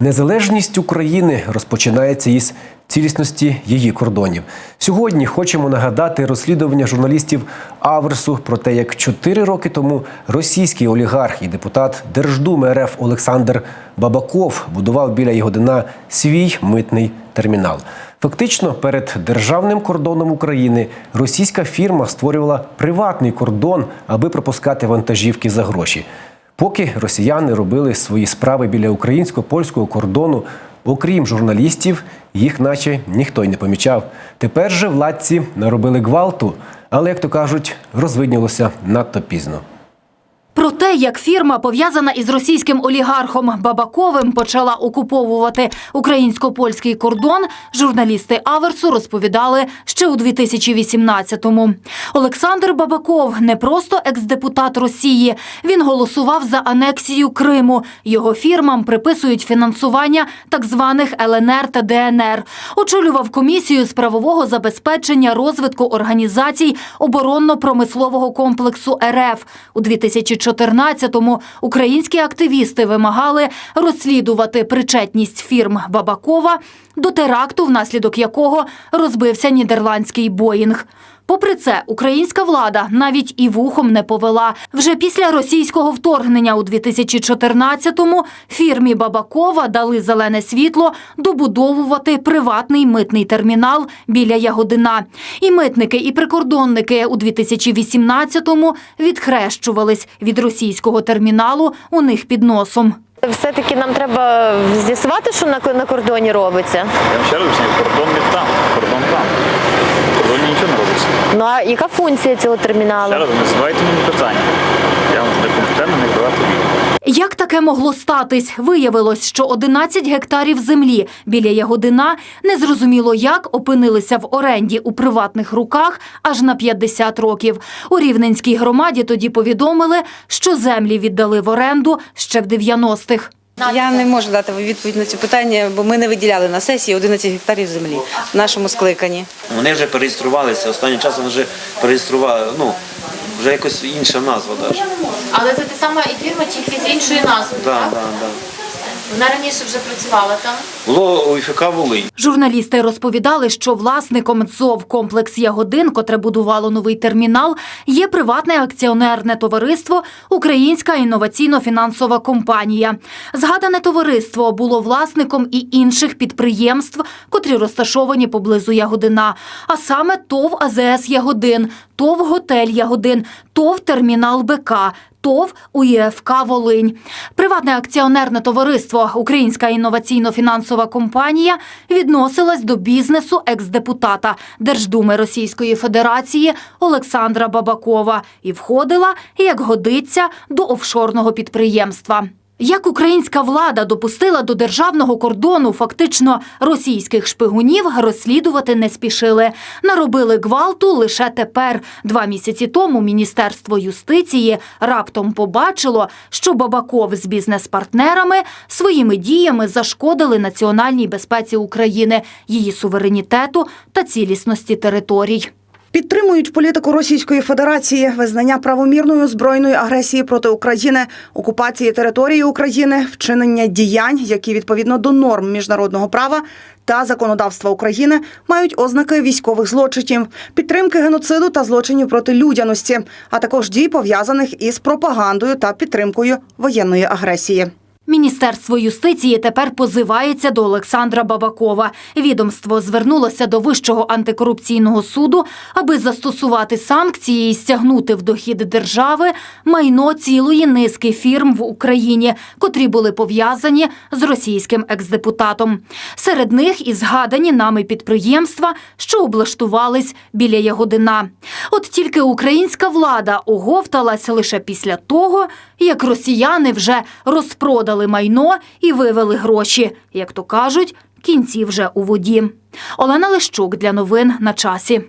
Незалежність України розпочинається із цілісності її кордонів. Сьогодні хочемо нагадати розслідування журналістів Аверсу про те, як чотири роки тому російський олігарх і депутат Держдуми РФ Олександр Бабаков будував біля Ягодина свій митний термінал. Фактично, перед державним кордоном України російська фірма створювала приватний кордон, аби пропускати вантажівки за гроші. Поки росіяни робили свої справи біля українсько-польського кордону, окрім журналістів, їх наче ніхто й не помічав. Тепер же владці наробили гвалту, але, як то кажуть, розвиднілося надто пізно. Про те, як фірма, пов'язана із російським олігархом Бабаковим, почала окуповувати українсько-польський кордон, журналісти Аверсу розповідали ще у 2018-му. Олександр Бабаков не просто екс-депутат Росії. Він голосував за анексію Криму. Його фірмам приписують фінансування так званих ЛНР та ДНР. Очолював комісію з правового забезпечення розвитку організацій оборонно-промислового комплексу РФ. У 2014-му українські активісти вимагали розслідувати причетність фірм Бабакова до теракту, внаслідок якого розбився нідерландський Боїнг. Попри це, українська влада навіть і вухом не повела. Вже після російського вторгнення у 2014-му фірмі Бабакова дали зелене світло добудовувати приватний митний термінал біля Ягодина. І митники, і прикордонники у 2018-му відхрещувались від російського терміналу у них під носом. Все-таки нам треба з'ясувати, що на, на кордоні робиться. Я вам ще раз кордон не там, кордон там. В кордоні нічого не робиться. Ну а яка функція цього терміналу? Ще раз не задавайте мені питання. Я вам некомпетентно не давати. Як таке могло статись? Виявилось, що 11 гектарів землі біля Ягодина незрозуміло як опинилися в оренді у приватних руках аж на 50 років. У Рівненській громаді тоді повідомили, що землі віддали в оренду ще в 90-х. Я не можу дати відповідь на це питання, бо ми не виділяли на сесії 11 гектарів землі в нашому скликанні. Вони вже переєструвалися, останнім часом вже переєстрували, ну, вже якось інша назва навіть. Але це та сама і фірма, тільки з іншою назвою, Да, так? да, да. Вона раніше вже працювала там. Було у ІФК Волинь. Журналісти розповідали, що власником ЦОВ «Комплекс Ягодин», котре будувало новий термінал, є приватне акціонерне товариство Українська інноваційно-фінансова компанія. Згадане товариство було власником і інших підприємств, котрі розташовані поблизу Ягодина, а саме ТОВ АЗС Ягодин, ТОВ Готель Ягодин, ТОВ Термінал БК. ТОВ УЄФК Волинь. Приватне акціонерне товариство Українська інноваційно-фінансова компанія відносилась до бізнесу екс-депутата Держдуми Російської Федерації Олександра Бабакова і входила, як годиться, до офшорного підприємства. Як українська влада допустила до державного кордону фактично російських шпигунів, розслідувати не спішили. Наробили гвалту лише тепер. Два місяці тому Міністерство юстиції раптом побачило, що Бабаков з бізнес-партнерами своїми діями зашкодили національній безпеці України, її суверенітету та цілісності територій. Підтримують політику Російської Федерації, визнання правомірної збройної агресії проти України, окупації території України, вчинення діянь, які відповідно до норм міжнародного права та законодавства України мають ознаки військових злочинів, підтримки геноциду та злочинів проти людяності, а також дій пов'язаних із пропагандою та підтримкою воєнної агресії. Міністерство юстиції тепер позивається до Олександра Бабакова. Відомство звернулося до Вищого антикорупційного суду, аби застосувати санкції і стягнути в дохід держави майно цілої низки фірм в Україні, котрі були пов'язані з російським екс-депутатом. Серед них і згадані нами підприємства, що облаштувались біля Ягодина. От тільки українська влада оговталась лише після того, як росіяни вже розпродали майно і вивели гроші. Як то кажуть, кінці вже у воді. Олена Лещук для новин на часі.